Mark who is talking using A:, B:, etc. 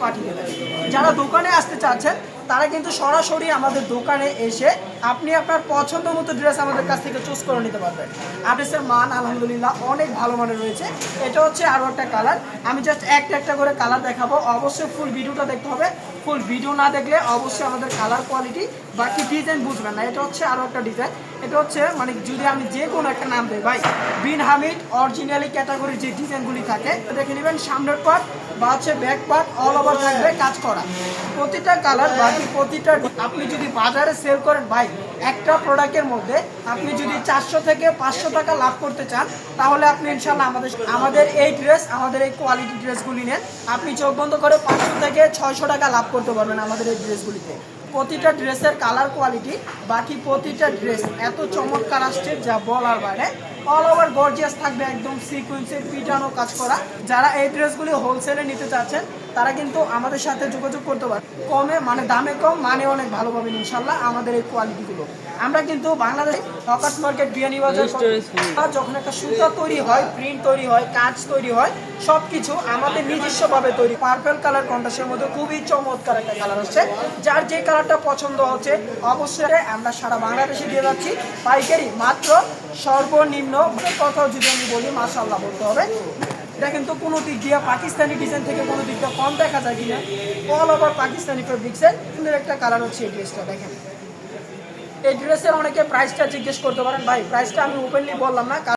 A: পাঠিয়ে দেবেন যারা দোকানে আসতে চাচ্ছেন তারা কিন্তু সরাসরি আমাদের দোকানে এসে আপনি আপনার পছন্দ মতো ড্রেস আমাদের কাছ থেকে চুজ করে নিতে পারবেন। আর ড্রেসের মান আলহামদুলিল্লাহ অনেক ভালো মানের রয়েছে। এটা হচ্ছে আরও একটা কালার আমি জাস্ট একটা একটা করে কালার দেখাবো। অবশ্যই ফুল ভিডিওটা দেখতে হবে। ফুল ভিডিও না দেখলে অবশ্যই আমাদের কালার কোয়ালিটি বাকি ডিজাইন বুঝবেন না। এটা হচ্ছে আরও একটা ডিজাইন এটা হচ্ছে মানে যদি আমি যে কোনো একটা নাম দিই, ভাই, বিন হামিদ অরিজিনালি ক্যাটাগরির যে ডিজাইনগুলি থাকে দেখে নেবেন সামনের পার্ট বা হচ্ছে ব্যাক পার্ট অল ওভার থাকবে কাজ করা। প্রতিটা কালার বাকি প্রতিটা আপনি যদি বাজারে সেল করেন, ভাই, একটা প্রোডাক্টের মধ্যে আপনি যদি চারশো থেকে পাঁচশো টাকা লাভ করতে চান, তাহলে আপনি ইনশাল্লাহ আমাদের আমাদের এই ড্রেস আমাদের এই কোয়ালিটি ড্রেসগুলি নেন। আপনি চোখ বন্ধ করে পাঁচশো থেকে ছয়শো টাকা লাভ করতে পারবেন আমাদের এই ড্রেসগুলিতে প্রতিটা ড্রেসের কালার কোয়ালিটি বাকি প্রতিটা ড্রেস এত চমৎকার আসছে যা বলার বাইরে। অল ওভার গর্জিয়াস থাকবে একদম সিকুয়েন্সের পিটানো কাজ করা। যারা এই ড্রেসগুলি হোলসেলে নিতে চাচ্ছেন তারা কিন্তু আমাদের সাথে যোগাযোগ করতে পারে কমে মানে দামে কম মানে অনেক ভালো পাবেন ইনশাল্লাহ আমাদের এই কোয়ালিটিগুলো আমরা কিন্তু বাংলাদেশ হকার্স মার্কেট বিয়ানি বাজার যখন একটা সুতা তৈরি হয় প্রিন্ট তৈরি হয় কাজ তৈরি হয় সব কিছু আমাদের নিজস্বভাবে তৈরি। পার্পেল কালার কন্ট্রাস্টের মধ্যে খুবই চমৎকার একটা কালার হচ্ছে যার যে কালারটা পছন্দ হচ্ছে। অবশ্যই আমরা সারা বাংলাদেশে দিয়ে যাচ্ছি। পাইকারি মাত্র সর্বনিম্ন কথা যদি আমি বলি মাসাল্লাহ বলতে হবে। এটা কিন্তু কোনো দিক দিয়ে পাকিস্তানি ডিজাইন থেকে কোনো দিক দিয়ে কম দেখা যায় কিনা। অল ওভার পাকিস্তানি ফেব্রিক্সের সুন্দর একটা কালার হচ্ছে এই ড্রেসটা দেখেন। এই ড্রেসের অনেকে প্রাইসটা জিজ্ঞেস করতে পারেন, ভাই প্রাইসটা আমি ওপেনলি বললাম না